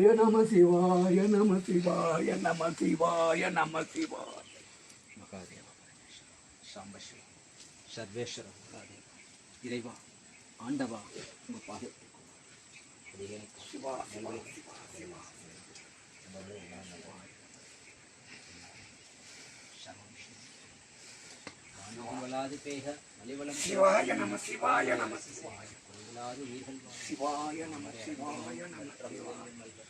சிவாய நம சிவாய நம சிவாய நம சிவாய நம சிவாய மகாதேவா சாம்பசிவா சர்வேஸ்வர மகாதேவா இறைவா ஆண்டவா உங்க பாதத்தை சிவா வளாது பேக மலிவளம் சிவாய நம சிவாய நம சிவாய உயிர்கள். சிவாய நம சிவாய நம சிவாய